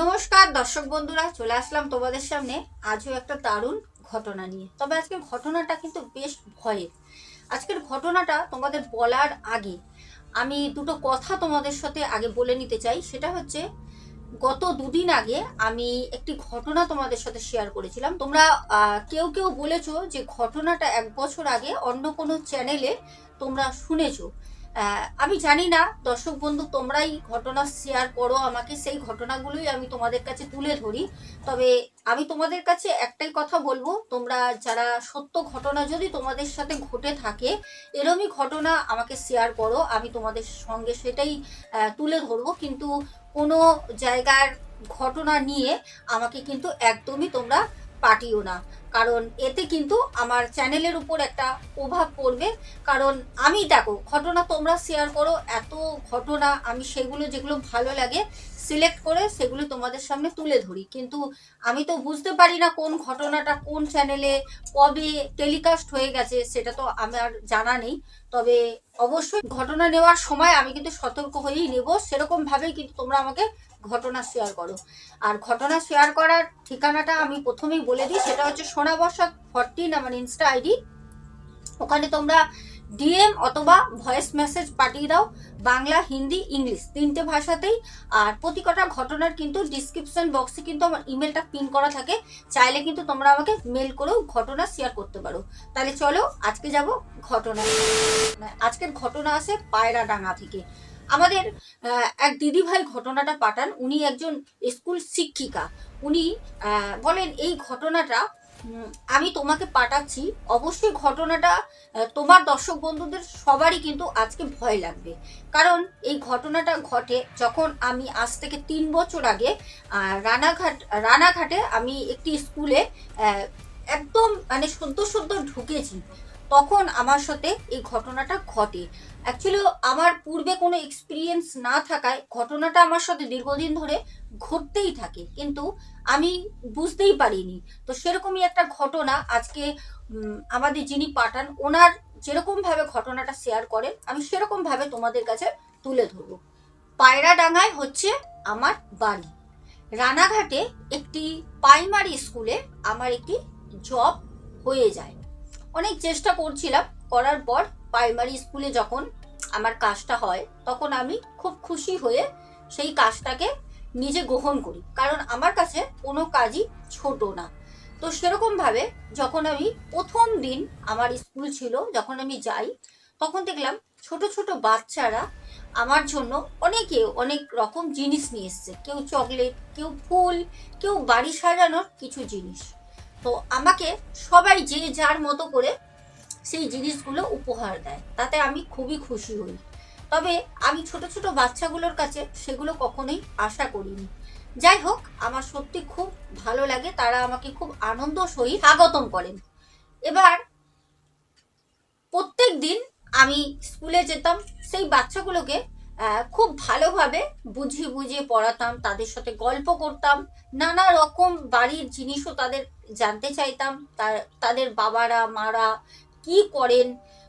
নমস্কার, দর্শক বন্ধুরা, চলে আসলাম তোমাদের সামনে। আজও একটা দারুণ ঘটনা নিয়ে। তবে আজকের ঘটনাটা কিন্তু বেশ ভয়ের। আজকের ঘটনাটা তোমাদের বলার আগে আমি দুটো কথা তোমাদের সাথে আগে বলে নিতে চাই। সেটা হচ্ছে, গত দুদিন আগে আমি একটি ঘটনা তোমাদের সাথে শেয়ার করেছিলাম। তোমরা কেউ কেউ বলেছ যে ঘটনাটা এক বছর আগে অন্য কোনো চ্যানেলে তোমরা শুনেছো। আমি জানি না, দর্শক বন্ধু, তোমরাই ঘটনা শেয়ার করো, আমাকে সেই ঘটনাগুলোই আমি তোমাদের কাছে তুলে ধরি। তবে আমি তোমাদের কাছে একটাই কথা বলব, তোমরা যারা সত্য ঘটনা যদি তোমাদের সাথে ঘটে থাকে, এরমই ঘটনা আমাকে শেয়ার করো, আমি তোমাদের সঙ্গে সেটাই তুলে ধরবো। কিন্তু কোনো জায়গার ঘটনা নিয়ে আমাকে কিন্তু একদমই তোমরা পাঠিও না। কারণ এতে কিন্তু আমার চ্যানেলের উপর একটা প্রভাব পড়বে। কারণ আমি দেখো, ঘটনা তোমরা শেয়ার করো, এত ঘটনা আমি সেগুলো যেগুলো ভালো লাগে সিলেক্ট করে সেগুলো তোমাদের সামনে তুলে ধরি। কিন্তু আমি তো বুঝতে পারি না কোন ঘটনাটা কোন চ্যানেলে কবে টেলিকাস্ট হয়ে গেছে, সেটা তো আমার জানা নেই। তবে অবশ্যই ঘটনা নেওয়ার সময় আমি কিন্তু সতর্ক হয়েই নেব, সেরকম ভাবেই কিন্তু তোমরা আমাকে ঘটনা শেয়ার করো। আর ঘটনা শেয়ার করার ঠিকানাটা আমি প্রথমেই বলে দিই, সেটা হচ্ছে সোনা বর্ষা ফরটিন আমার ইনস্টা আইডি ওখানে তোমরা ডিএম অথবা ভয়েস মেসেজ পাঠিয়ে দাও বাংলা, হিন্দি, ইংলিশ তিনটে ভাষাতেই। আর প্রতি কটা ঘটনার কিন্তু ডিসক্রিপশন বক্সে কিন্তু আমার ইমেলটা পিন করা থাকে। চাইলে কিন্তু তোমরা আমাকে মেল করেও ঘটনা শেয়ার করতে পারো। তাহলে চলো আজকে যাব ঘটনা। আজকের ঘটনা আছে পায়রাডাঙ্গা থেকে। আমাদের এক দিদিভাই ঘটনাটা পাঠান। উনি একজন স্কুল শিক্ষিকা। উনি বলেন এই ঘটনাটা আমি তোমাকে পাঠাচ্ছি। অবশ্যই ঘটনাটা তোমার দর্শক বন্ধুদের সবারই কিন্তু আজকে ভয় লাগবে। কারণ এই ঘটনাটা ঘটে যখন আমি আজ থেকে তিন বছর আগে রানাঘাট, রানাঘাটে আমি একটি স্কুলে একদম মানে সদ্য সদ্য ঢুকেছি। তখন আমার সাথে এই ঘটনাটা ঘটে। অ্যাকচুয়ালি আমার পূর্বে কোনো এক্সপিরিয়েন্স না থাকায় ঘটনাটা আমার সাথে দীর্ঘদিন ধরে ঘটতেই থাকে। কিন্তু আমি বুঝতেই পারিনি। তো সেরকমই একটা ঘটনা আজকে আমাদের যিনি পাঠান, ওনার যেরকমভাবে ঘটনাটা শেয়ার করেন, আমি সেরকমভাবে তোমাদের কাছে তুলে ধরবো। পায়রাডাঙ্গায় হচ্ছে আমার বাড়ি। রানাঘাটে একটি প্রাইমারি স্কুলে আমার একটি জব হয়ে যায়। অনেক চেষ্টা করছিলাম, করার পর প্রাইমারি স্কুলে যখন আমার কাজটা হয়, তখন আমি খুব খুশি হয়ে সেই কাজটাকে নিজে গ্রহণ করি। কারণ আমার কাছে কোনো কাজই ছোট না। তো সেরকমভাবে যখন আমি প্রথম দিন আমার স্কুল ছিল, যখন আমি যাই, তখন দেখলাম ছোট ছোট বাচ্চারা আমার জন্য অনেকে অনেক রকম জিনিস নিয়ে এসছে। কেউ চকলেট, কেউ ফুল, কেউ বাড়ি সাজানোর কিছু জিনিস। তো আমাকে সবাই যে যার মতো করে সেই জিনিসগুলো উপহার দেয়। তাতে আমি খুবই খুশি হই। তবে আমি ছোট ছোট বাচ্চাগুলোর কাছে সেগুলো কখনোই আশা করিনি। যাই হোক, আমার সত্যি খুব ভালো লাগে, তারা আমাকে খুব আনন্দ সহিত স্বাগতম করেন। এবার প্রত্যেক দিন আমি স্কুলে যেতাম, সেই বাচ্চাগুলোকে খুব ভালোভাবে বুঝিয়ে বুঝিয়ে পড়াতাম, তাদের সাথে গল্প করতাম, নানা রকম বাড়ির জিনিসও তাদের জানতে চাইতাম। তাদের বাবারা, মারা কি করেন?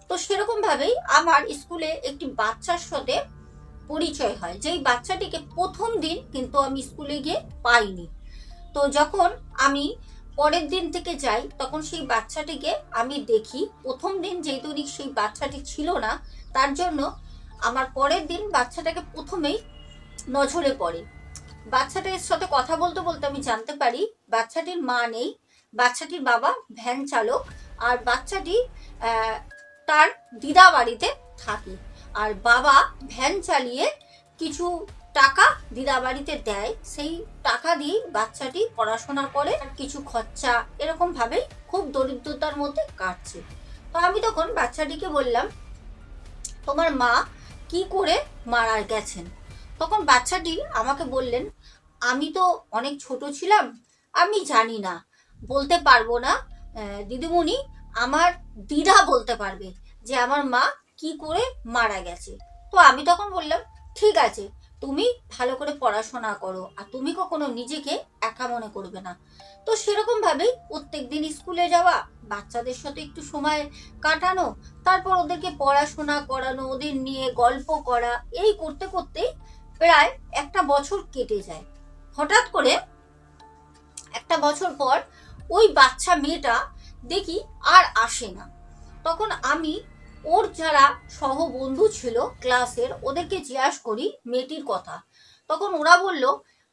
তো সেরকম ভাবেই আমার স্কুলে একটি বাচ্চার সাথে পরিচয় হয়। যেই বাচ্চাটিকে প্রথম দিন কিন্তু আমি স্কুলে গিয়ে পাইনি। তো যখন আমি পরের দিন থেকে যাই, তখন সেই বাচ্চাটিকে আমি দেখি। প্রথম দিন যেহেতু সেই বাচ্চাটি ছিল না, তার জন্য আমার পরের দিন বাচ্চাটাকে প্রথমেই নজরে পড়ে। বাচ্চাটির সাথে কথা বলতে বলতে আমি জানতে পারি, বাচ্চাটির মা নেই, বাচ্চাটির বাবা ভ্যান চালক। আর বাচ্চাটি তার দিদা বাড়িতে থাকে। আর বাবা ভ্যান চালিয়ে কিছু টাকা দিদা বাড়িতে দেয়। সেই টাকা দিয়ে বাচ্চাটি পড়াশোনা করে আর কিছু খরচা এরকম ভাবেই খুব দরিদ্রতার মধ্যে কাটছে। তো আমি তখন বাচ্চাটিকে বললাম, তোমার মা কি করে মারা গেছেন? তখন বাচ্চাটি আমাকে বললেন, আমি তো অনেক ছোট ছিলাম, আমি জানি না, বলতে পারব না দিদিমণি আমার দিদা বলতে পারবে যে আমার মা কি করে মারা গেছে। তো আমি তখন বললাম, ঠিক আছে, তুমি ভালো করে পড়াশোনা করো আর তুমি কখনো নিজেকে একা মনে করবে না। তো সেরকম ভাবেই প্রত্যেক দিন স্কুলে যাওয়া, বাচ্চাদের সাথে একটু সময় কাটানো, তারপর ওদেরকে পড়াশোনা করানো, ওদের নিয়ে গল্প করা, এই করতে করতেই প্রায় একটা বছর কেটে যায়। হঠাৎ করে একটা বছর পর ওই বাচ্চা মেয়েটা দেখি আর আসে না। তখন আমি, ওর যারা সহ বন্ধু ছিল ক্লাসের, ওদেরকে জিজ্ঞাসা করি মেয়েটির কথা। তখন ওরা বলল,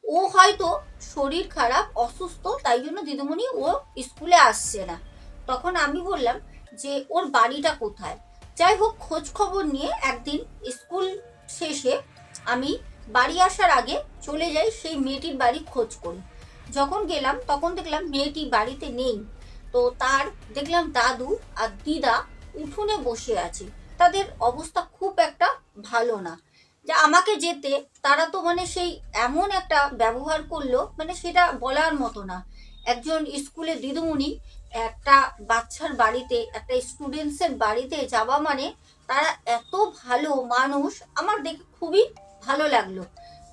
ও হয়তো শরীর খারাপ, অসুস্থ, তাই জন্য দিদিমণি ও স্কুলে আসছে না। তখন আমি বললাম যে, ওর বাড়িটা কোথায়? যাই হোক, খোঁজ খবর নিয়ে একদিন স্কুল শেষে আমি বাড়ি আসার আগে চলে যাই সেই মেয়েটির বাড়ি খোঁজ করি। যখন গেলাম, তখন দেখলাম মেয়েটি বাড়িতে নেই। তো তার, দেখলাম দাদু আর দিদা উঠোনে বসে আছে। তাদের অবস্থা খুব একটা ভালো না। যা আমাকে যেতে, তারা তো মানে সেই এমন একটা ব্যবহার করল মানে সেটা বলার মতো না। একজন স্কুলে দিদিমণি একটা বাচ্চার বাড়িতে, একটা স্টুডেন্টসের বাড়িতে যাওয়া মানে তারা এত ভালো মানুষ, আমার দেখে খুবই ভালো লাগল।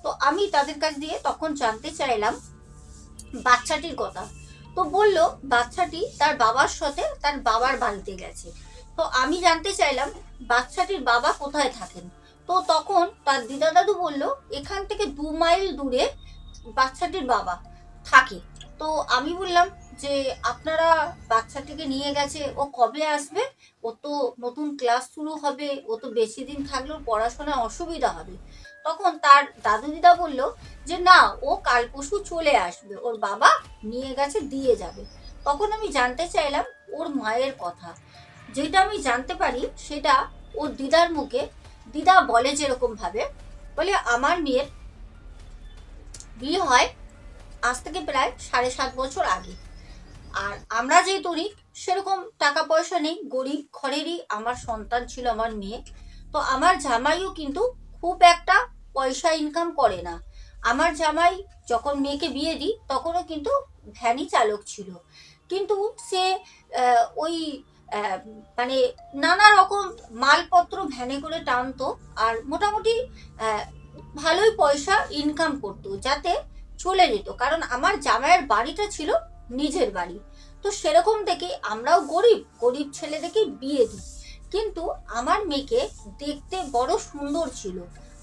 তো আমি তাদের কাছ দিয়ে তখন জানতে চাইলাম বাচ্চাটির কথা। তো বলল, বাচ্চাটি তার বাবার সাথে তার বাবার বাড়িতে গেছে। তো আমি জানতে চাইলাম, বাচ্চাটির বাবা কোথায় থাকেন? তো তখন তার দিদা দাদু বলল, এখান থেকে দু মাইল দূরে বাচ্চাটির বাবা থাকে। তো আমি বললাম যে, আপনারা বাচ্চাটিকে নিয়ে গেছে, ও কবে আসবে? ও তো নতুন ক্লাস শুরু হবে, ও তো বেশি দিন থাকলেও পড়াশোনায় অসুবিধা হবে। তখন তার দাদু দিদা বলল যে, না, ও কাল পরশু চলে আসবে। ওর বাবা নিয়ে গেছে, দিয়ে যাবে। তখন আমি জানতে চাইলাম ওর মায়ের কথা। যেটা আমি জানতে পারি, সেটা ওর দিদার মুখে, দিদা বলে যেরকম ভাবে, বলে আমার মেয়ের বিয়ে হয় আজ থেকে প্রায় সাড়ে সাত বছর আগে। আর আমরা যে তরিক, সেরকম টাকা পয়সা নেই, গরিব ঘরেরই আমার সন্তান ছিল আমার মেয়ে। তো আমার জামাইও কিন্তু খুব একটা পয়সা ইনকাম করে না। আমার জামাই যখন মেয়েকে বিয়ে দিই, তখনও কিন্তু ভ্যানই চালক ছিল। কিন্তু সে ওই মানে নানা রকম মালপত্র ভ্যানে করে টানতো আর মোটামুটি ভালোই পয়সা ইনকাম করতো যাতে চলে যেত। কারণ আমার জামাইয়ের বাড়িটা ছিল নিজের বাড়ি। তো সেরকম দেখে আমরাও গরিব গরিব ছেলেদেরকে বিয়ে দিই। কিন্তু আমার মেয়েকে দেখতে বড় সুন্দর ছিল।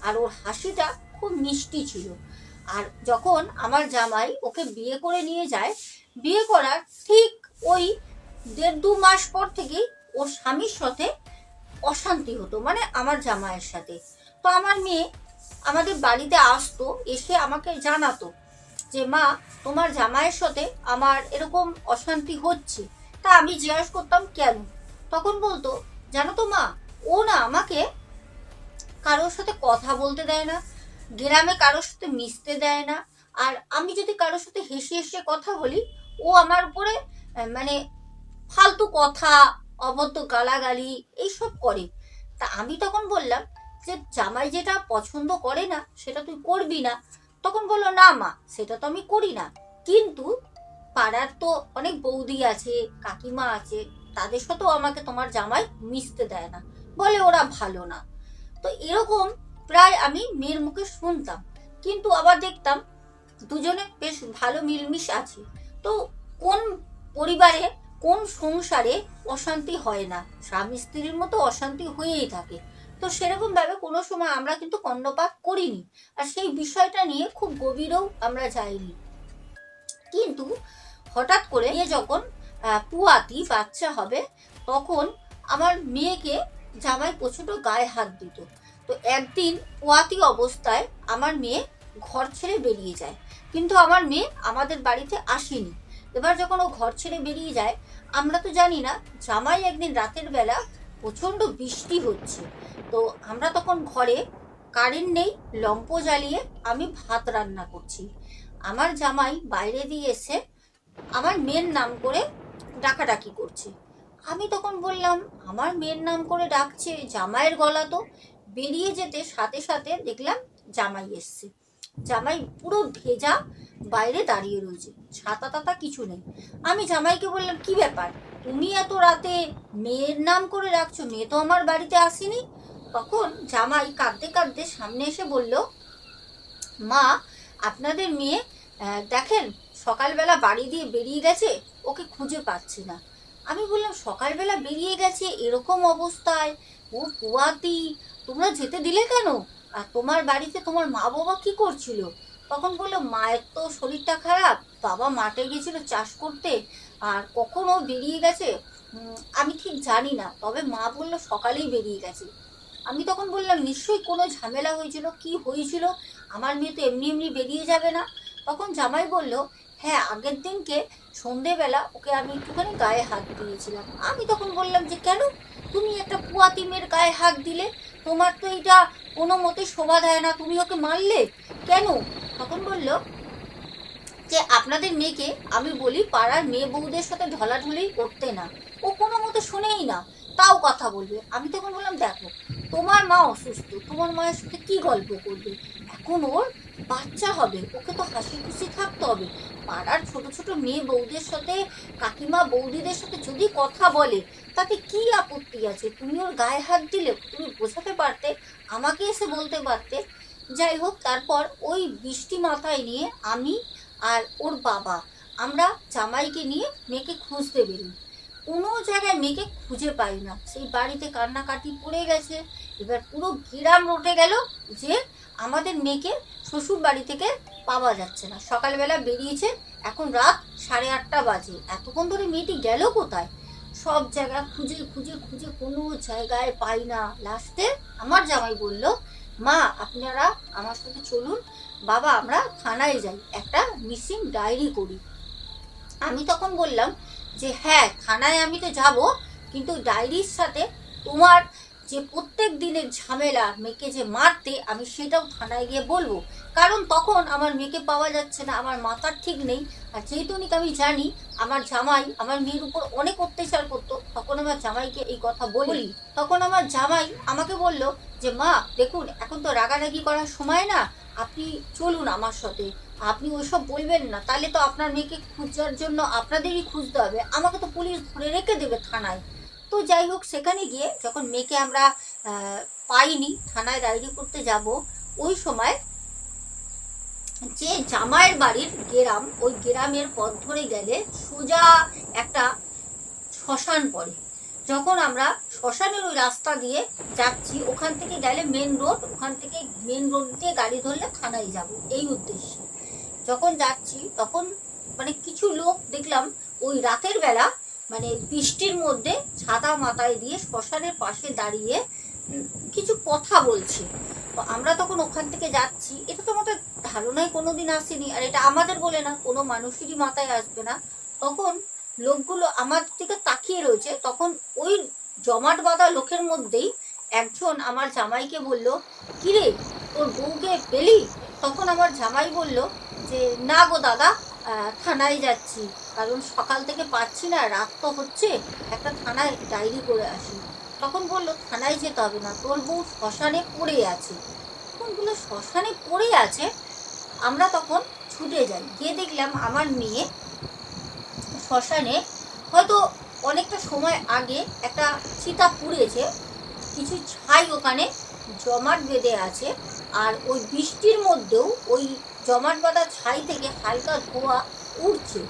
আর ওর হাসিটা খুব মিষ্টি ছিল। আর যখন আমার জামাই ওকে বিয়ে করে নিয়ে যায়, বিয়ে করার ঠিক ওই দেড় দু মাস পর থেকেই ওর স্বামীর সাথে অশান্তি হতো মানে আমার জামাইয়ের সাথে। তো আমার মেয়ে আমাদের বাড়িতে আসতো, এসে আমাকে জানাতো যে, মা, তোমার জামাইয়ের সাথে আমার এরকম অশান্তি হচ্ছে, তা আমি জিজ্ঞাসা করতাম কেন? তখন বলতো, জানো তো মা, ও না আমাকে কারোর সাথে কথা বলতে দেয় না, গ্রামে কারোর সাথে মিশতে দেয় না। আর আমি যদি কারোর সাথে হেসে হেসে কথা বলি, ও আমার উপরে মানে ফালতু কথা, অবদ্ধ গালাগালি এইসব করে। তা আমি তখন বললাম যে, জামাই যেটা পছন্দ করে না, সেটা তুই করবি না। তখন বলল, না মা, সেটা তো আমি করি না। কিন্তু পাড়ার তো অনেক বৌদি আছে, কাকিমা আছে, তাদের সাথেও আমাকে তোমার জামাই মিশতে দেয় না। বলে, ওরা ভালো না। তো এরকম প্রায় আমি মেয়ের মুখে শুনতাম। কিন্তু আবার দেখতাম দুজনে বেশ ভালো মিলমিশ আছে। তো কোন পরিবারে, কোন সংসারে অশান্তি হয় না? স্বামী স্ত্রীর মতো অশান্তি হয়েই থাকে। তো সেরকম ভাবে কোনো সময় আমরা কিন্তু কর্ণপাত করিনি। আর সেই বিষয়টা নিয়ে খুব গভীরেও আমরা যাইনি। কিন্তু হঠাৎ করে যখন পুয়াতি বাচ্চা হবে, তখন আমার মেয়েকে জামাই প্রচণ্ড গায়ে হাত দিত। তো একদিন পোয়াতি অবস্থায় আমার মেয়ে ঘর ছেড়ে বেরিয়ে যায়। কিন্তু আমার মেয়ে আমাদের বাড়িতে আসেনি। এবার যখন ও ঘর ছেড়ে বেরিয়ে যায়, আমরা তো জানি না, জামাই একদিন রাতের বেলা প্রচণ্ড বৃষ্টি হচ্ছে। তো আমরা তখন ঘরে কারেন্ট নেই লম্প জ্বালিয়ে আমি ভাত রান্না করছি। আমার জামাই বাইরে দিয়ে এসে আমার মেয়ের নাম করে ডাকাডাকি করছে। আমি তখন বললাম, আমার মেয়ের নাম করে ডাকছে জামাইয়ের গলা তো। বেরিয়ে যেতে সাথে সাথে দেখলাম জামাই এসছে। জামাই পুরো ভেজা বাইরে দাঁড়িয়ে রয়েছে, ছাতা তাতা কিছু নেই। আমি জামাইকে বললাম, কি ব্যাপার? তুমি এত রাতে মেয়ের নাম করে রাখছো মেয়ে তো আমার বাড়িতে আসেনি। তখন জামাই কাঁদতে কাঁদতে সামনে এসে বলল, মা, আপনাদের মেয়ে দেখেন, সকালবেলা বাড়ি দিয়ে বেরিয়ে গেছে, ওকে খুঁজে পাচ্ছি না। আমি বললাম, সকালবেলা বেরিয়ে গেছে, এরকম অবস্থায়। ও পুয়াতি তোমরা যেতে দিলে কেন? আর তোমার বাড়িতে তোমার মা বাবা কি করছিল? তখন বলল মায়ের তো শরীরটা খারাপ, বাবা মাঠে গেছিল চাষ করতে, আর কখনো বেরিয়ে গেছে আমি ঠিক জানি না। তবে মা বলল, সকালেই বেরিয়ে গেছে। আমি তখন বললাম, নিশ্চয়ই কোনো ঝামেলা হয়েছিল? কি হয়েছিল? আমার মেয়ে তো এমনি এমনি বেরিয়ে যাবে না? তখন জামাই বলল হ্যাঁ আগের দিনকে সন্ধেবেলা ওকে আমি একটুখানি গায়ে হাত দিয়েছিলাম। আমি তখন বললাম যে, কেন? তুমি একটা পুয়াতি মেয়ের গায়ে হাত দিলে? তোমার তো এটা কোনো মতে শোভা দেয় না। তুমি ওকে মারলে? কেন? তখন বলল যে, আপনাদের মেয়েকে আমি বলি, পাড়ার মেয়ে বউদের সাথে ঢলাঢলি করতে না। ও কোনো মতে শোনেই না, তাও কথা বলবে। আমি তখন বললাম, দেখো, তোমার মা অসুস্থ, তোমার মায়ের সাথে কি গল্প করবে? এখন ওর বাচ্চা হবে, ওকে তো হাসি খুশি থাকতে হবে। পাড়ার ছোট ছোট মেয়ে বউদের সাথে, কাকিমা বৌদিদের সাথে যদি কথা বলে, তাতে কি আপত্তি আছে? তুমি ওর গায়ে হাত দিলে, তুমি বোঝাতে পারতে, আমাকে এসে বলতে পারতে। যাই হোক, তারপর ওই বৃষ্টি মাথায় নিয়ে আমি আর ওর বাবা, আমরা জামাইকে নিয়ে মেয়েকে খুঁজতে বেরোই। কোনো জায়গায় মেয়েকে খুঁজে পাই না। সেই বাড়িতে কান্নাকাটি পড়ে গেছে। এবার পুরো গ্রাম রটে গেল যে, আমাদের মেয়েকে শ্বশুর বাড়ি থেকে পাওয়া যাচ্ছে না। সকালবেলা বেরিয়েছে, এখন রাত সাড়ে আটটা বাজে। এতক্ষণ ধরে মেয়েটি গেল কোথায়? সব জায়গা খুঁজে খুঁজে খুঁজে কোনো জায়গায় পাই না। লাস্টে আমার জামাই বলল, মা, আপনারা আমার সাথে চলুন। বাবা, আমরা থানায় যাই। একটা মিসিং ডায়েরি করি। আমি তখন বললাম যে হ্যাঁ থানায় আমি তো যাব, কিন্তু ডায়েরির সাথে তোমার যে প্রত্যেক দিনের ঝামেলা, মেয়েকে যে মারতে, আমি সেটাও থানায় গিয়ে বলব। কারণ তখন আমার মেয়েকে পাওয়া যাচ্ছে না আমার মাথার ঠিক নেই। আর যেহেতু নাকি আমি জানি আমার জামাই আমার মেয়ের উপর অনেক অত্যাচার করতো তখন আমার জামাইকে এই কথা বলি। তখন আমার জামাই আমাকে বলল যে মা দেখুন এখন তো রাগারাগি করার সময় না আপনি চলুন আমার সাথে। আপনি ওইসব বলবেন না তাহলে তো আপনার মেয়েকে খুঁজার জন্য আপনাদেরই খুঁজতে হবে। আমাকে তো পুলিশ ধরে রেখে দেবে থানায়। তো যাই হোক সেখানে গিয়ে যখন মেয়েকে আমরা পাইনি থানায় ডায়েরি করতে যাব ওই সময় যে জামাইয়ের বাড়ির গ্রাম, ওই গ্রামের পথ ধরে গেলে সোজা একটা শ্মশান পড়ে। যখন আমরা শ্মশানের ওই রাস্তা দিয়ে যাচ্ছি, ওখান থেকে গেলে মেন রোড ওখান থেকে মেন রোড দিয়ে গাড়ি ধরলে থানায় যাব, এই উদ্দেশ্যে। যখন যাচ্ছি, তখন মানে কিছু লোক দেখলাম, ওই রাতের বেলা মানে বৃষ্টির মধ্যে ছাতা মাথায় দিয়ে শ্মশানের পাশে দাঁড়িয়ে কিছু কথা বলছে। তো আমরা তখন ওখান থেকে যাচ্ছি। এটা তো আমাদের ধারণায় কোনোদিন আসেনি। আর এটা আমাদের বলে না, কোনো মানুষেরই মাথায় আসবে না। তখন লোকগুলো আমার দিকে তাকিয়ে রয়েছে। তখন ওই জমাট বাঁধা লোকের মধ্যেই একজন আমার জামাইকে বলল, কিরে, তোর বউকে পেলি? তখন আমার জামাই বলল যে, না গো দাদা থানায় যাচ্ছি। কারণ সকাল থেকে পাচ্ছি না, রাত তো হচ্ছে। একটা থানায় ডায়েরি করে আসি। তখন বলল, থানায় যেতে হবে না, তোর বউ শ্মশানে পড়ে আছে। তখন বলল, শ্মশানে পড়ে আছে? আমরা তখন ছুটে যাই। গিয়ে দেখলাম আমার মেয়ে শ্মশানে হয়তো অনেকটা সময় আগে একটা চিতা পুড়েছে, কিছু ছাই ওখানে জমাট বেঁধে আছে, আর ওই বৃষ্টির মধ্যেও ওই জমাট বাঁধা ছাই থেকে হালকা ধোঁয়া উঠছে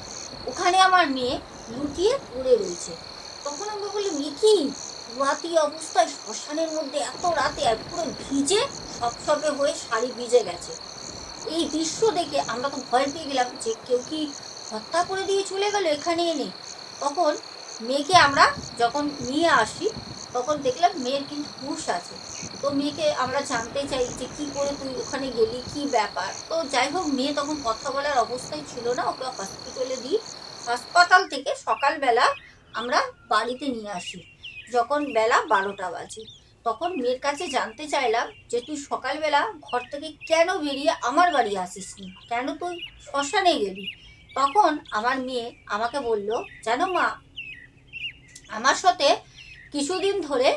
ওখানে আমার মেয়ে লুটিয়ে পড়ে রয়েছে। তখন আমরা বললাম কি? রাতি অবস্থায় শ্মশানের মধ্যে এত রাতে আর পুরো ভিজে সপসপে হয়ে শাড়ি ভিজে গেছে। এই দৃশ্য দেখে আমরা তো ভয় পেয়ে গেলাম যে কেউ কি হত্যা করে দিয়ে চলে গেল এখানে এনে। তখন মেয়েকে আমরা যখন নিয়ে আসি, তখন দেখলাম মেয়ের কিন্তু হুশ আছে। তো মেয়েকে আমরা জানতে চাই যে কি করে তুই ওখানে গেলি, কি ব্যাপার? তো যাই হোক, মেয়ে তখন কথা বলার অবস্থায় ছিল না। ওকে হসপিটালে দিই। হাসপাতাল থেকে সকালবেলা আমরা বাড়িতে নিয়ে আসি। যখন বেলা বারোটা বাজে, তখন মেয়ের কাছে জানতে চাইলাম যে তুই সকালবেলা ঘর থেকে কেন বেরিয়ে আমার বাড়ি আসিস নি কেন তুই শ্মশানে গেলি? তখন আমার মেয়ে আমাকে বলল, জানো মা, আমার সাথে কিছুদিন ধরে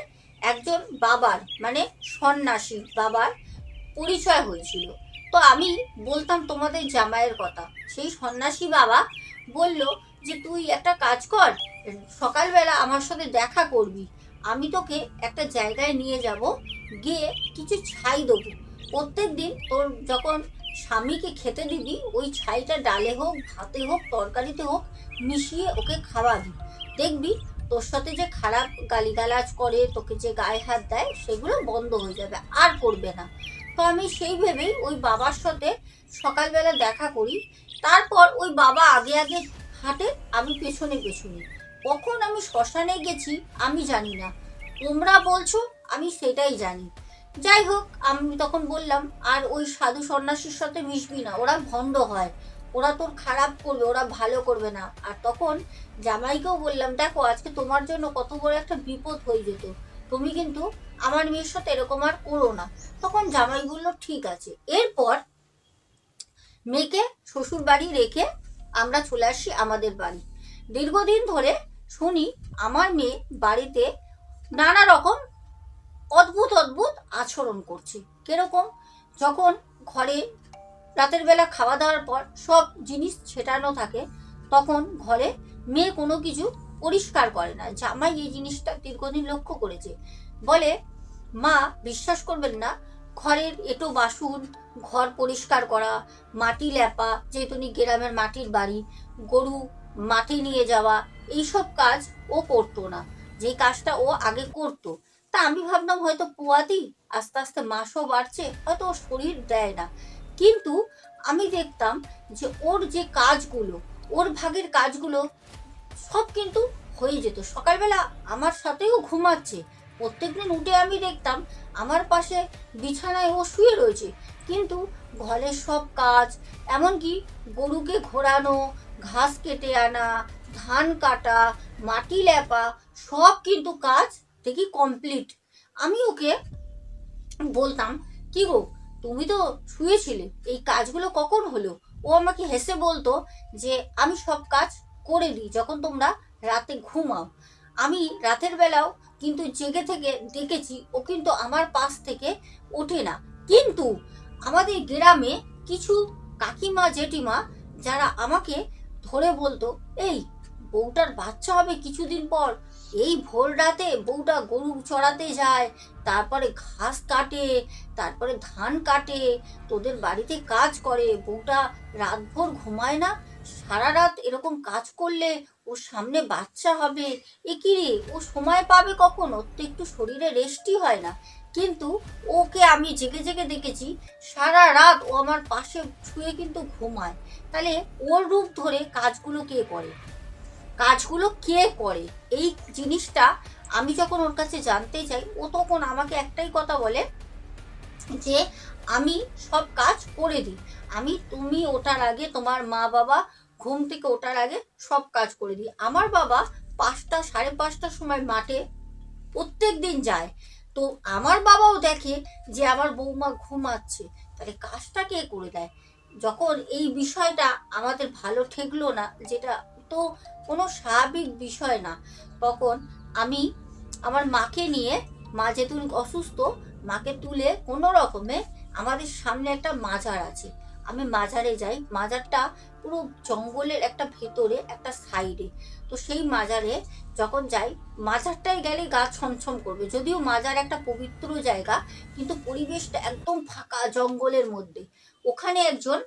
একজন বাবার মানে সন্ন্যাসী বাবার পরিচয় হয়েছিল। তো আমি বলতাম তোমাদের জামাইয়ের কথা। সেই সন্ন্যাসী বাবা বলল যে, তুই একটা কাজ কর সকালবেলা আমার সাথে দেখা করবি। আমি তোকে একটা জায়গায় নিয়ে যাব, গিয়ে কিছু ছাই দেবো। প্রত্যেক দিন তোর যখন স্বামীকে খেতে দিবি, ওই ছাইটা ডালে হোক, ভাতে হোক, তরকারিতে হোক, মিশিয়ে ওকে খাওয়াবি। দেখবি তোর সাথে যে খারাপ গালিগালাজ করে, তোকে যে গায়ে হাত দেয়, সেগুলো বন্ধ হয়ে যাবে, আর করবে না। তো আমি সেই ভেবেই ওই বাবার সাথে সকালবেলা দেখা করি। তারপর ওই বাবা আগে আগে হাঁটে, আমি পেছনে পেছনে। কখন আমি শ্মশানে গেছি আমি জানি না। তোমরা বলছো, আমি সেটাই জানি। যাই হোক, আমি তখন বললাম, আর ওই সাধু সন্ন্যাসীর সাথে মিশবি না, ওরা ভণ্ড হয়। ওরা তোর খারাপ করবে, ওরা ভালো করবে না। আর তখন জামাইকেও বললাম, দেখো, আজকে তোমার জন্য কত বড় একটা বিপদ হয়ে যেত। তুমি কিন্তু আমার মেয়ের সাথে এরকম আর করো না। তখন জামাই বলল, ঠিক আছে। এরপর মেয়েকে শ্বশুর বাড়ি রেখে আমরা চলে আসি আমাদের বাড়ি। দীর্ঘদিন ধরে শুনি আমার মেয়ে বাড়িতে নানা রকম অদ্ভুত অদ্ভুত আচরণ করছে। কীরকম? যখন ঘরে রাতের বেলা খাওয়া দাওয়ার পর সব জিনিস ছেটানো থাকে, তখন ঘরে মেয়ে কোনো কিছু পরিষ্কার করে না। জামাই এই জিনিসটা দীর্ঘদিন লক্ষ্য করেছে। বলে, মা, বিশ্বাস করবেন না, ঘরের এটো বাসন, ঘর পরিষ্কার করা, মাটি ল্যাপা, যেহেতু গ্রামের মাটির বাড়ি, গরু মাটি নিয়ে যাওয়া, এইসব কাজ ও করতো না। যে কাজটা ও আগে করতো, তা আমি ভাবলাম হয়তো পোয়াতি আস্তে আস্তে মাসও বাড়ছে, হয়তো ওর শরীর দেয় না। কিন্তু আমি দেখতাম যে ওর যে কাজগুলো, ওর ভাগের কাজগুলো সব কিন্তু হয়ে যেত। সকালবেলা আমার সাথেও ঘুমাচ্ছে। প্রত্যেক দিন উঠে আমি দেখতাম আমার পাশে বিছানায় ও শুয়ে রয়েছে। কিন্তু ঘরের সব কাজ, এমনকি গরুকে ঘোরানো ঘাস কেটে আনা, ধান কাটা, মাটি লেপা, সব কিন্তু কাজ দেখি কমপ্লিট আমি ওকে বলতাম, কি গো, তুমি তো শুয়েছিলে এই কাজগুলো কখন হলো? ও আমাকে হেসে বলতো যে, আমি সব কাজ করে দিই যখন তোমরা রাতে ঘুমাও। আমি রাতের বেলাও কিন্তু জেগে থেকে দেখেছি, ও কিন্তু আমার পাশ থেকে ওঠে না। কিন্তু আমাদের গ্রামে কিছু কাকিমা, জেঠিমা যারা আমাকে ধরে বলতো, এই, বউটার বাচ্চা হবে কিছুদিন পর। এই ভোর রাতে বউটা গরু চড়াতে যায়, তারপরে ঘাস কাটে, তারপরে ধান কাটে, তোদের বাড়িতে কাজ করে। বউটা রাতভর ঘুমায় না সারা রাত এরকম কাজ করলে ওর সামনে বাচ্চা হবে। এ রে, ও সময় পাবে কখন? ওর তো একটু শরীরে রেস্টই হয় না। কিন্তু ওকে আমি জেগে জেগে দেখেছি, সারা রাত ও আমার পাশে শুয়ে কিন্তু ঘুমায়। তাহলে ওর রূপ ধরে কাজগুলো কে করে? কাজগুলো কে করে? এই জিনিসটা আমি যখন ওর কাছে জানতে চাই, ও তখন আমাকে একটাই কথা বলে যে, আমি সব কাজ করে দিই। আমি তুমি ওটার আগে, তোমার মা বাবা ঘুম থেকে ওঠার আগে সব কাজ করে দিই। আমার বাবা পাঁচটা, সাড়ে পাঁচটার সময় মাঠে প্রত্যেক দিন যায়। তো আমার বাবাও দেখে যে আমার বৌমা ঘুমাচ্ছে। তাহলে কাজটা কে করে দেয়? যখন এই বিষয়টা আমাদের ভালো ঠেকলো না, যেটা তো কোনো স্বাভাবিক বিষয় না, তখন আমি আমার মাকে নিয়ে, মা যেহেতু অসুস্থ, মাকে তুলে কোনো রকমে আমাদের সামনে একটা মাজার আছে। আমি মাজারে যাই, মাজারটা পুরো জঙ্গলের একটা ভেতরে, একটা সাইডে। তো সেই মাজারে যখন যাই, মাজারটায় গেলে গা ছমছম করবে। যদিও মাজার একটা পবিত্র জায়গা, কিন্তু পরিবেশটা একদম ফাঁকা জঙ্গলের মধ্যে। ওখানে একজন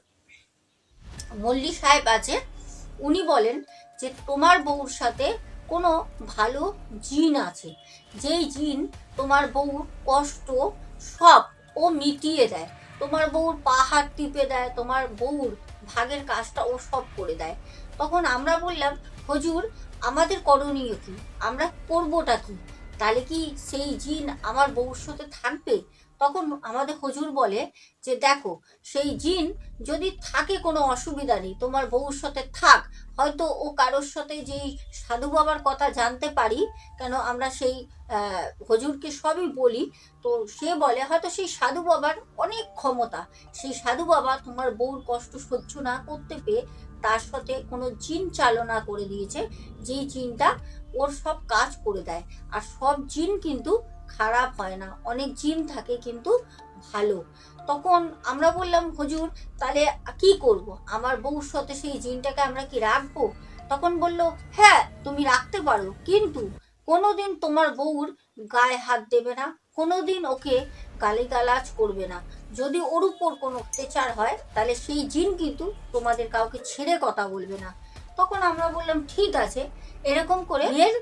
মল্লি সাহেব আছে, উনি বলেন যে, তোমার বউর সাথে কোনো ভালো জিন আছে। যেই জিন তোমার বউর কষ্ট সব ও মিটিয়ে দেয়। তোমার বউর পা হাত টিপে দেয়, তোমার বউর ভাগের কাজটা ও সব করে দেয়। তখন আমরা বললাম, হজুর, আমাদের করণীয় কি? আমরা করবোটা কি? তাহলে কি সেই জিন আমার ভবিষ্যতে থাকবে? তখন আমাদের হজুর বলে যে, দেখো, সেই জিন যদি থাকে কোনো অসুবিধা নেই, তোমার ভবিষ্যতে থাক হয়তো ও কারোর সাথে যেই সাধু বাবার কথা জানতে পারি, কেন আমরা সেই হজুরকে সবই বলি, তো সে বলে, হয়তো সেই সাধু বাবার অনেক ক্ষমতা, সেই সাধু বাবা তোমার বউর কষ্ট সহ্য না করতে পেয়ে তার সাথে কোনো জিন চালনা করে দিয়েছে, যেই জিনটা ওর সব কাজ করে দেয়, আর সব জিন কিন্তু খারাপ হয় না, অনেক জিন থাকে কিন্তু ভালো। তখন আমরা বললাম, হুজুর, তাহলে কি করব? আমার সাথে সেই জিনটাকে আমরা কি রাখব? তখন বলল হ্যাঁ তুমি রাখতে পারো, কিন্তু কোনোদিন তোমার বউর গায়ে হাত দেবে না, কোনোদিন ওকে গালিগালাজ করবে না। যদি ওর উপর কোনো অত্যাচার হয়, তাহলে সেই জিন কিন্তু তোমাদের কাউকে ছেড়ে কথা বলবে না। তখন আমরা বললাম, ঠিক আছে। এরকম করে মেয়ের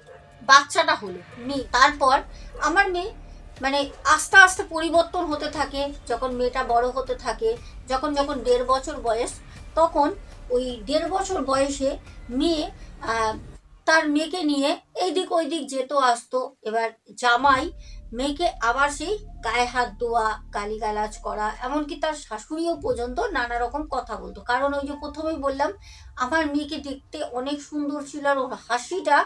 বাচ্চাটা হলো, মেয়ে। তারপর আমার মেয়ে মানে আস্তে আস্তে পরিবর্তন হতে থাকে, যখন মেয়েটা বড় হতে থাকে, যখন যখন দেড় বছর বয়স, তখন ওই দেড় বছর বয়সে মেয়ে তার মেয়েকে নিয়ে এইদিক ওই দিক যেত, আসতো। এবার জামাই মেয়েকে আবার সেই গায়ে হাত দেওয়া গালিগালাজ করা, এমনকি তার শাশুড়িও পর্যন্ত নানা রকম কথা বলতো। কারণ ওই যে প্রথমেই বললাম, আমার মেয়েকে দেখতে অনেক সুন্দর ছিল আর ওর হাসিটা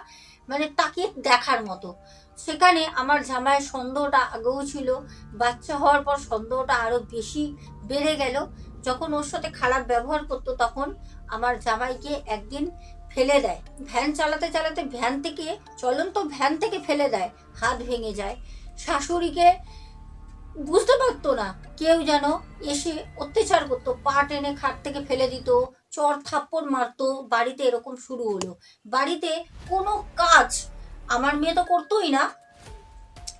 মানে তাকে দেখার মতো। সেখানে আমার জামাইয়ের সন্দেহটা আগেও ছিল, বাচ্চা হওয়ার পর সন্দেহটা আরও বেশি বেড়ে গেল। যখন ওর সাথে খারাপ ব্যবহার করতো তখন আমার জামাইকে একদিন ফেলে দেয়। ভ্যান চালাতে চালাতে ভ্যান থেকে, চলন্ত ভ্যান থেকে ফেলে দেয়, হাত ভেঙে যায়। শাশুড়িকে বুঝতে পারতো না কেউ যেন এসে অত্যাচার করতো, পা টেনে খাট থেকে ফেলে দিত, চর থাপ্পড় মারতো, বাড়িতে এরকম শুরু হলো। বাড়িতে কোনো কাজ আমার মেয়ে তো করতোই না।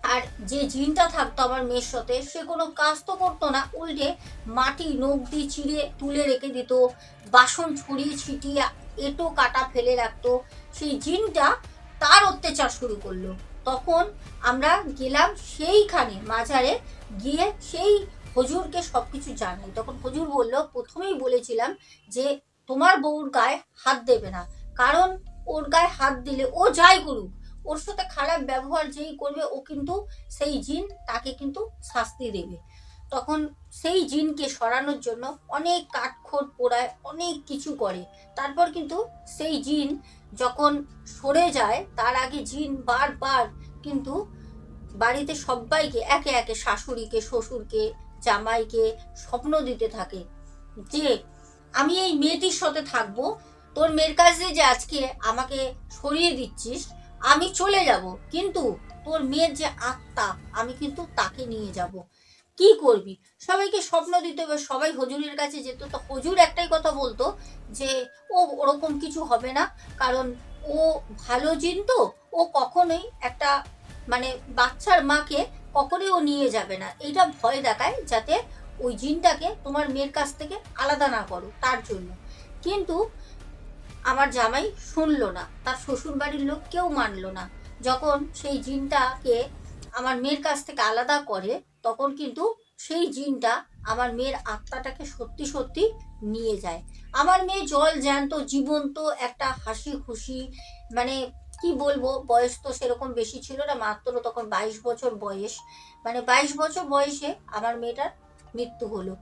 আর যে জিনটা থাকতো আমার মেয়ের সাথে, সে কোনো কাজ তো করতো না। উল্টে মাটি নখ দিয়ে চিড়ে তুলে রেখে দিত, বাসন ছড়িয়ে ছিটিয়ে এটো কাটা ফেলে রাখতো। সেই জিনটা তার অত্যাচার শুরু করল। তখন আমরা গেলাম সেইখানে মাজারে, গিয়ে সেই হজুরকে সব কিছু জানাই। তখন হজুর বলল, প্রথমেই বলেছিলাম যে তোমার বউর গায়ে হাত দেবে না। কারণ ওর গায়ে হাত দিলে ও যাই করুক। ওর সাথে খারাপ ব্যবহার যেই করবে, ও কিন্তু সেই জিন তাকে কিন্তু শাস্তি দেবে। তখন সেই জিনকে সরানোর জন্য অনেক কাঠখোট পোড়ায়, অনেক কিছু করে। তারপর কিন্তু সেই জিন যখন সরে যায়, তার আগে জিন বারবার কিন্তু বাড়িতে সবাইকে, একে একে শাশুড়িকে, শ্বশুরকে, জামাইকে স্বপ্ন দিতে থাকে যে, আমি এই মেয়েটির সাথে থাকব, তোর মেয়ের কাছে যে আজকে আমাকে সরিয়ে দিচ্ছিস আমি চলে যাব, কিন্তু তোর মেয়ের যে আত্মা, আমি কিন্তু তাকে নিয়ে যাব। কি করবি? সবাইকে স্বপ্ন দিতে হবে, সবাই হজুরের কাছে যেত। তো হজুর একটাই কথা বলতো যে, ও ওরকম কিছু হবে না, কারণ ও ভালো জিন তো, ও কখনোই একটা মানে বাচ্চার মাকে কখনোই ও নিয়ে যাবে না। এইটা ভয় দেখায় যাতে ওই জিনটাকে তোমার মেয়ের কাছ থেকে আলাদা না করো, তার জন্য। কিন্তু আমার জামাই শুনলো না। তার শ্বশুর বাড়ির লোক কেউ মানলো না। যখন সেই জিনটাকে আমার মেয়ের কাছ থেকে আলাদা করে, তখন কিন্তু সেই জিনটা আমার মেয়ের আত্মাটাকে সত্যি সত্যি নিয়ে যায়। আমার মেয়ে জল জ্যান্ত, জীবন্ত, একটা হাসি খুশি মানে কি বলব, বয়স তো সেরকম বেশি ছিল না, মাত্র তখন বাইশ বছর বয়স। মানে বাইশ বছর বয়সে আমার মেয়েটার মৃত্যু হলো।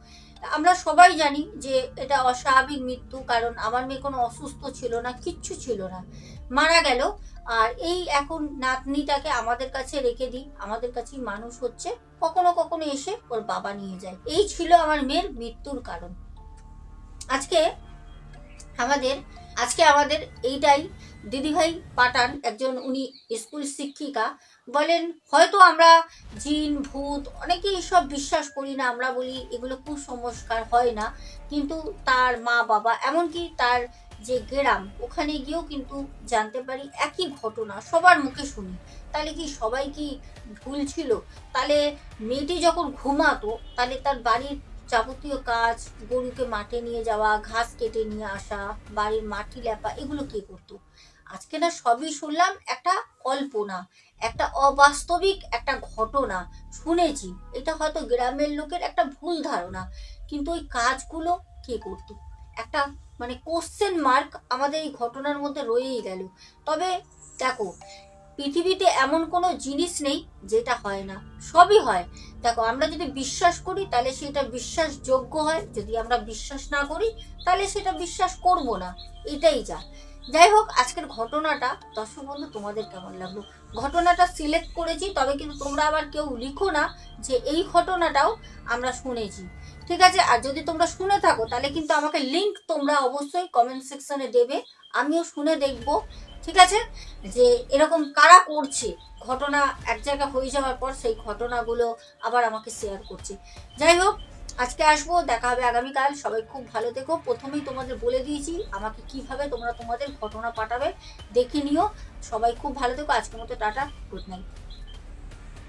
আমরা সবাই জানি যে এটা অস্বাভাবিক মৃত্যু, কারণ আমার মেয়ে কোনো অসুস্থ ছিল না, কিচ্ছু ছিল না। মারা গেল, আর এই এখন নাতনিটাকে আমাদের কাছে রেখে দিই। আমাদের কাছেই মানুষ হচ্ছে। কখনো কখনো এসে ওর বাবা নিয়ে যায়। এই ছিল আমার মেয়ের মৃত্যুর কারণ। আজকে আমাদের আজকে আমাদের এইটাই দিদিভাই পাঠান, একজন উনি স্কুল শিক্ষিকা, বলেন, হয়তো আমরা জিন, ভূত অনেকেই সব বিশ্বাস করি না, আমরা বলি এগুলো কুসংস্কার হয় না, কিন্তু তার মা বাবা এমনকি তার যে গ্রাম, ওখানে গিয়েও কিন্তু জানতে পারি একই ঘটনা, সবার মুখে শুনি। তাহলে কি সবাই কি ভুল ছিল? তাহলে মেয়েটি যখন ঘুমাতো, তাহলে তার বাড়ির যাবতীয় কাজ, গরুকে মাঠে নিয়ে যাওয়া, ঘাস কেটে নিয়ে আসা, বাড়ির মাটি লেপা, এগুলো কে করতো? আজকে না সবই শুনলাম একটা কল্পনা, একটা অবাস্তবিক একটা ঘটনা শুনেছি। এটা হয়তো গ্রামের লোকের একটা ভুল ধারণা, কিন্তু ওই কাজগুলো কে করতো? একটা মানে কোশ্চেন মার্ক আমাদের এই ঘটনার মধ্যে রয়েই গেল। তবে দেখো, পৃথিবীতে এমন কোনো জিনিস নেই যেটা হয় না। সবই হয়। দেখো, আমরা যদি বিশ্বাস করি, তাহলে সেটা বিশ্বাসযোগ্য হয়। যদি আমরা বিশ্বাস না করি, তাহলে সেটা বিশ্বাস করব না। এটাই যা। যাই হোক আজকের ঘটনাটা দর্শক বন্ধু, তোমাদের কেমন লাগল? ঘটনাটা সিলেক্ট করেছি, তবে কিন্তু তোমরা আবার কেউ লিখো না যে এই ঘটনাটাও আমরা শুনেছি। ঠিক আছে, আর যদি তোমরা শুনে থাকো, তাহলে কিন্তু আমাকে লিংক তোমরা অবশ্যই কমেন্ট সেকশনে দেবে, আমিও শুনে দেখব। ঠিক আছে, যে এরকম কারা করছে, ঘটনা এক জায়গা হয়ে যাওয়ার পর সেই ঘটনাগুলো আবার আমাকে শেয়ার করছে। যাই হোক আজকে আসব, দেখা হবে আগামীকাল। সবাই খুব ভালো দেখো প্রথমেই তোমাদের বলে দিয়েছি, আমাকে কীভাবে তোমরা তোমাদের ঘটনা পাঠাবে, দেখে নিও। সবাই খুব ভালো থেকো। আজকের মতো টাটা গুড নাইট